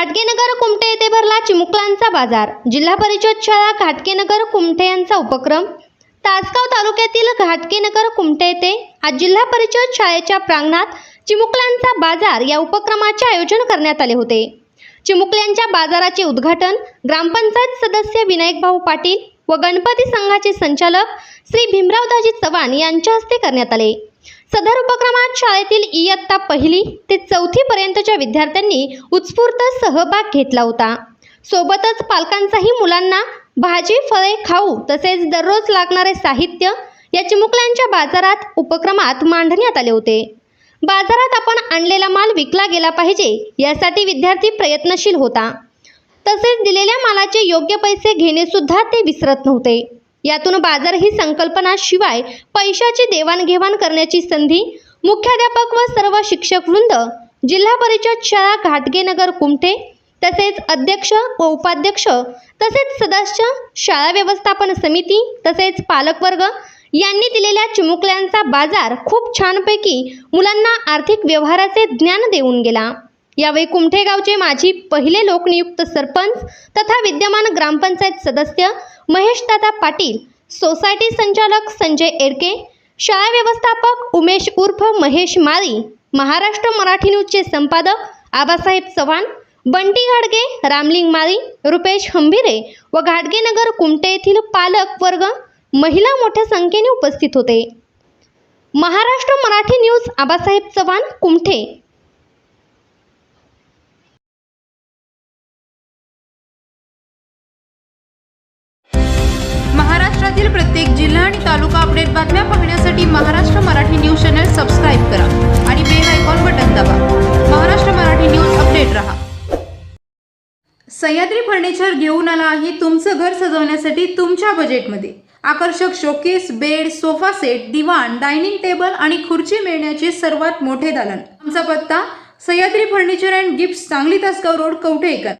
घाटगेनगर कुमठे येथे भरला चिमुकलांचा बाजार. जिल्हा परिषद शाळा घाटगेनगर कुमठे यांचा उपक्रम. तासगाव तालुक्यातील घाटगेनगर कुमटे येथे आज जिल्हा परिषद शाळेच्या प्रांगणात चिमुकलांचा बाजार या उपक्रमाचे आयोजन करण्यात आले होते. चिमुकल्यांच्या बाजाराचे उद्घाटन ग्रामपंचायत सदस्य विनायकभाऊ पाटील व गणपती संघाचे संचालक श्री भीमरावदाजी चव्हाण यांच्या हस्ते करण्यात आले. सदर उपक्रमात शाळेतील इयत्ता पहिली ते चौथी पर्यंतच्या विद्यार्थ्यांनी उत्स्फूर्त सहभाग घेतला होता. सोबतच पालकांचाही मुलांना भाजी फळे खाऊ तसेच दररोज लागणारे साहित्य या चिमुकल्यांच्या बाजारात उपक्रमात मांडण्यात आले होते. बाजारात आपण आणलेला माल विकला गेला पाहिजे यासाठी विद्यार्थी प्रयत्नशील होता. तसेच दिलेल्या मालाचे योग्य पैसे घेणे सुद्धा ते विसरत नव्हते. यातून बाजार ही संकल्पना शिवाय पैशाची देवाणघेवाण करण्याची संधी मुख्याध्यापक व सर्व शिक्षक वृंद जिल्हा परिषद शाळा घाटगेनगर कुमठे तसेच अध्यक्ष व उपाध्यक्ष तसेच सदस्य शाळा व्यवस्थापन समिती तसेच पालकवर्ग यांनी दिलेल्या चिमुकल्यांचा बाजार खूप छानपैकी मुलांना आर्थिक व्यवहाराचे ज्ञान देऊन गेला. यावेळी कुमठेगावचे माजी पहिले लोकनियुक्त सरपंच तथा विद्यमान ग्रामपंचायत सदस्य महेशदादा पाटील सोसायटी संचालक संजय एडके शाळा व्यवस्थापक उमेश उर्फ महेश माळी महाराष्ट्र मराठी न्यूजचे संपादक आबासाहेब चव्हाण बंटी घाडगे रामलिंग माळी रुपेश हंभिरे व घाटगेनगर कुमटे येथील पालक वर्ग महिला मोठ्या संख्येने उपस्थित होते. महाराष्ट्र मराठी न्यूज आबासाहेब चव्हाण कुमठे. राज्यातील प्रत्येक जिल्हा आणि तालुका अपडेट बातम्या पाहण्यासाठी Maharashtra Marathi news channel subscribe करा आणि बेल आयकॉन बटन दाबा. महाराष्ट्र मराठी न्यूज अपडेट रहा. सह्याद्री फर्निचर घेऊन आला आहे तुमचं घर सजवण्यासाठी तुमच्या बजेटमध्ये आकर्षक शोकेस बेड सोफा सेट दिवाण डायनिंग टेबल आणि खुर्ची मिळण्याचे सर्वात मोठे दालन. आमचा पत्ता Sahyadri furniture and gift Sangli Tasgaon road Kavthekar.